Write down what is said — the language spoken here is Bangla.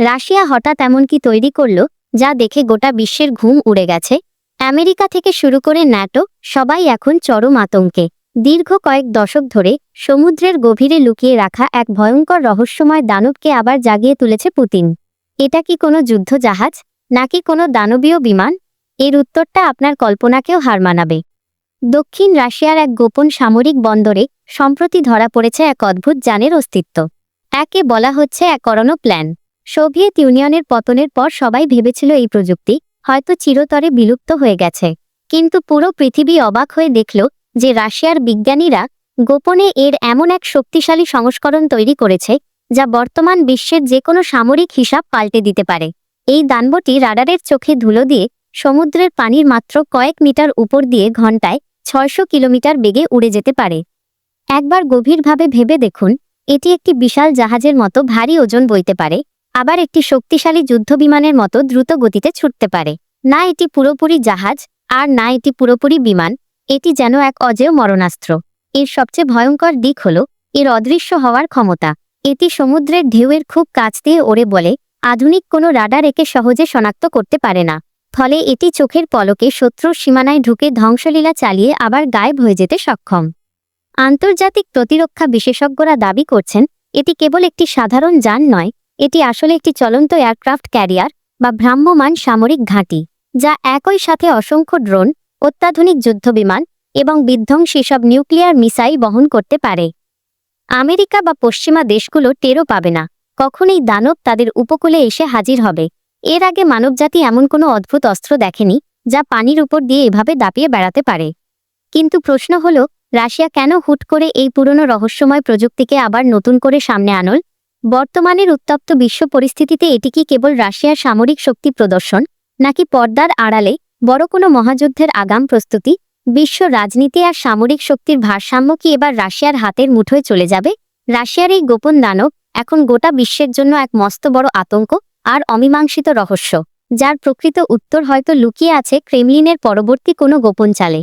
রাশিয়া হঠাৎ এমন কি তৈরি করল, যা দেখে গোটা বিশ্বের ঘুম উড়ে গেছে। আমেরিকা থেকে শুরু করে ন্যাটো, সবাই এখন চরম আতঙ্কে। দীর্ঘ কয়েক দশক ধরে সমুদ্রের গভীরে লুকিয়ে রাখা এক ভয়ঙ্কর রহস্যময় দানবকে আবার জাগিয়ে তুলেছে পুতিন। এটা কি কোনো যুদ্ধ জাহাজ নাকি কোনো দানবীয় বিমান? এর উত্তরটা আপনার কল্পনাকেও হার মানাবে। দক্ষিণ রাশিয়ার এক গোপন সামরিক বন্দরে সম্প্রতি ধরা পড়েছে এক অদ্ভুত যানের অস্তিত্ব। একে বলা হচ্ছে এক করণ প্ল্যান। সোভিয়েত ইউনিয়নের পতনের পর সবাই ভেবেছিল এই প্রযুক্তি হয়তো চিরতরে বিলুপ্ত হয়ে গেছে। কিন্তু পুরো পৃথিবী অবাক হয়ে দেখল যে রাশিয়ার বিজ্ঞানীরা গোপনে এর এমন এক শক্তিশালী সংস্করণ তৈরি করেছে যা বর্তমান বিশ্বের যে কোনো সামরিক হিসাব পাল্টে দিতে পারে। এই দানবটি রাডারের চোখে ধুলো দিয়ে সমুদ্রের পানির মাত্র কয়েক মিটার উপর দিয়ে ঘন্টায় ছয়শো কিলোমিটার বেগে উড়ে যেতে পারে। একবার গভীরভাবে ভেবে দেখুন, এটি একটি বিশাল জাহাজের মতো ভারী ওজন বইতে পারে। আবার একটি শক্তিশালী যুদ্ধবিমানের মতো দ্রুত গতিতে ছুটতে পারে। না এটি পুরোপুরি জাহাজ, আর না এটি পুরোপুরি বিমান, এটি যেন এক অজেয় মরণাস্ত্র। এর সবচেয়ে ভয়ঙ্কর দিক হল, এর অদৃশ্য হওয়ার ক্ষমতা। এটি সমুদ্রের ঢেউয়ের খুব কাছ দিয়ে ওড়ে বলে, আধুনিক কোনো রাডার একে সহজে শনাক্ত করতে পারে না। ফলে এটি চোখের পলকে শত্রুর সীমানায় ঢুকে ধ্বংসলীলা চালিয়ে আবার গায়েব হয়ে যেতে সক্ষম। আন্তর্জাতিক প্রতিরক্ষা বিশেষজ্ঞরা দাবি করছেন, এটি কেবল একটি সাধারণ যান নয় এটি আসলে একটি চলন্ত এয়ারক্রাফট ক্যারিয়ার বা ভ্রাম্যমান সামরিক ঘাঁটি, যা একই সাথে অসংখ্য ড্রোন, অত্যাধুনিক যুদ্ধবিমান এবং বিধ্বংসী সব নিউক্লিয়ার মিসাইল বহন করতে পারে। আমেরিকা বা পশ্চিমা দেশগুলো টেরও পাবে না কখন এই দানব তাদের উপকূলে এসে হাজির হবে। এর আগে মানবজাতি এমন কোনো অদ্ভুত অস্ত্র দেখেনি, যা পানির উপর দিয়ে এভাবে দাপিয়ে বেড়াতে পারে। কিন্তু প্রশ্ন হল, রাশিয়া কেন হুট করে এই পুরনো রহস্যময় প্রযুক্তিকে আবার নতুন করে সামনে আনল? বর্তমানের উত্তপ্ত বিশ্ব পরিস্থিতিতে এটি কি কেবল রাশিয়ার সামরিক শক্তি প্রদর্শন, নাকি পর্দার আড়ালে বড় কোনো মহাযুদ্ধের আগাম প্রস্তুতি? বিশ্ব রাজনীতি আর সামরিক শক্তির ভারসাম্য কি এবার রাশিয়ার হাতের মুঠোয় চলে যাবে? রাশিয়ার এই গোপন দানব এখন গোটা বিশ্বের জন্য এক মস্ত বড় আতঙ্ক আর অমীমাংসিত রহস্য, যার প্রকৃত উত্তর হয়তো লুকিয়ে আছে ক্রেমলিনের পরবর্তী কোনো গোপন চালে।